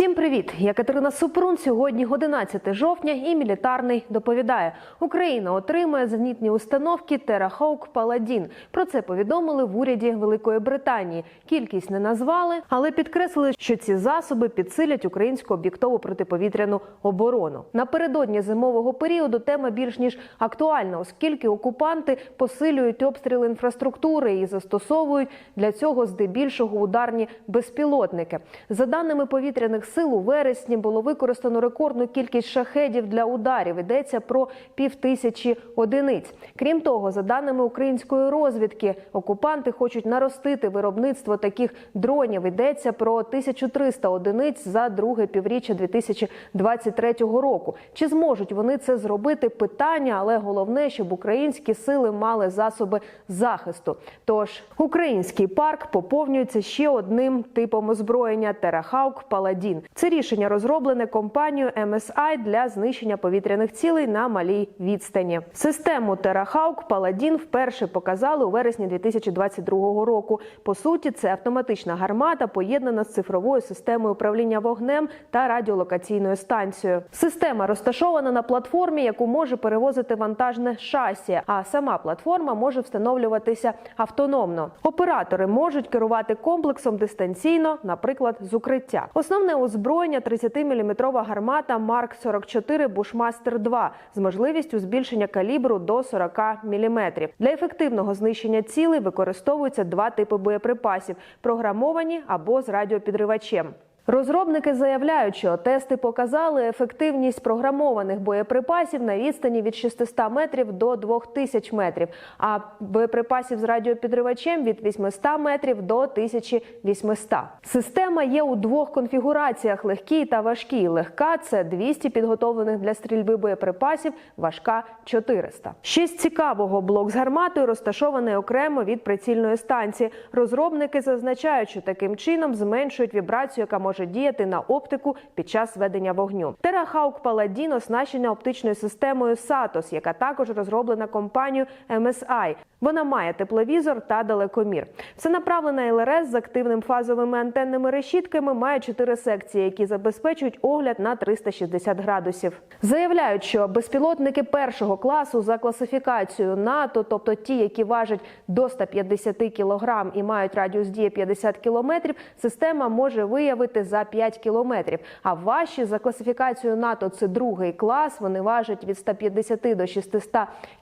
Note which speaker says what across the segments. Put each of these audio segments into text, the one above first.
Speaker 1: Всім привіт! Я Катерина Супрун. Сьогодні 11 жовтня і мілітарний доповідає. Україна отримує зенітні установки Терахаук Паладін. Про це повідомили в уряді Великої Британії. Кількість не назвали, але підкреслили, що ці засоби підсилять українську об'єктову протиповітряну оборону. Напередодні зимового періоду тема більш ніж актуальна, оскільки окупанти посилюють обстріли інфраструктури і застосовують для цього здебільшого ударні безпілотники. За даними повітряних сил, у вересні було використано рекордну кількість шахедів для ударів. Йдеться про півтисячі одиниць. Крім того, за даними української розвідки, окупанти хочуть наростити виробництво таких дронів. Йдеться про 1300 одиниць за друге півріччя 2023 року. Чи зможуть вони це зробити? Питання, але головне, щоб українські сили мали засоби захисту. Тож український парк поповнюється ще одним типом озброєння Терахаук Паладін. Це рішення розроблене компанією MSI для знищення повітряних цілей на малій відстані. Систему Терахаук Паладін вперше показали у вересні 2022 року. По суті, це автоматична гармата, поєднана з цифровою системою управління вогнем та радіолокаційною станцією. Система розташована на платформі, яку може перевозити вантажне шасі. А сама платформа може встановлюватися автономно. Оператори можуть керувати комплексом дистанційно, наприклад, з укриття. Основне озброєння 30-мм гармата Марк 44 Бушмастер 2 з можливістю збільшення калібру до 40 мм. Для ефективного знищення цілей використовуються два типи боєприпасів: програмовані або з радіопідривачем. Розробники заявляють, що тести показали ефективність програмованих боєприпасів на відстані від 600 метрів до 2000 метрів, а боєприпасів з радіопідривачем від 800 метрів до 1800. Система є у двох конфігураціях: легкій та важкій. Легка це 200 підготовлених для стрільби боєприпасів, важка 400. Ще з цікавого блок з гарматою розташований окремо від прицільної станції. Розробники зазначають, що таким чином зменшують вібрацію, яка може діяти на оптику під час ведення вогню. Терахаук Паладін оснащена оптичною системою SATOS, яка також розроблена компанією MSI. Вона має тепловізор та далекомір. Всенаправлена ЛРС з активним фазовими антенними решітками має чотири секції, які забезпечують огляд на 360 градусів. Заявляють, що безпілотники першого класу за класифікацією НАТО, тобто ті, які важать до 150 кг і мають радіус дії 50 км, система може виявити за 5 кілометрів. А важчі за класифікацією НАТО це другий клас. Вони важать від 150 до 600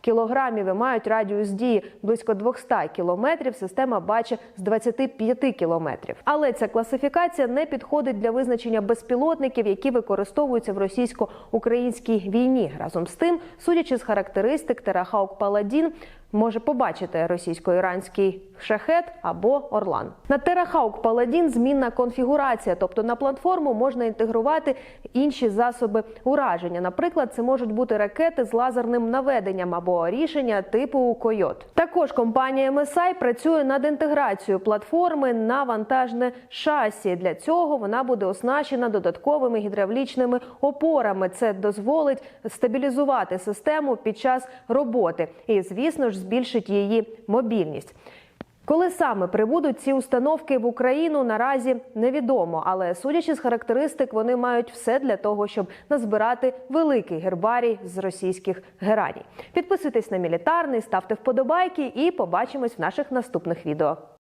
Speaker 1: кілограмів і мають радіус дії близько 200 кілометрів. Система бачить з 25 кілометрів. Але ця класифікація не підходить для визначення безпілотників, які використовуються в російсько-українській війні. Разом з тим, судячи з характеристик, Терахаук Паладін може побачити російсько-іранський шахет або орлан. На Терахаук Паладін змінна конфігурація, тобто на платформу можна інтегрувати інші засоби ураження. Наприклад, це можуть бути ракети з лазерним наведенням або рішення типу Койот. Також компанія MSI працює над інтеграцією платформи на вантажне шасі. Для цього вона буде оснащена додатковими гідравлічними опорами. Це дозволить стабілізувати систему під час роботи. І, звісно ж, збільшить її мобільність. Коли саме прибудуть ці установки в Україну, наразі невідомо, але судячи з характеристик, вони мають все для того, щоб назбирати великий гербарій з російських гераній. Підписуйтесь на мілітарний, ставте вподобайки і побачимось в наших наступних відео.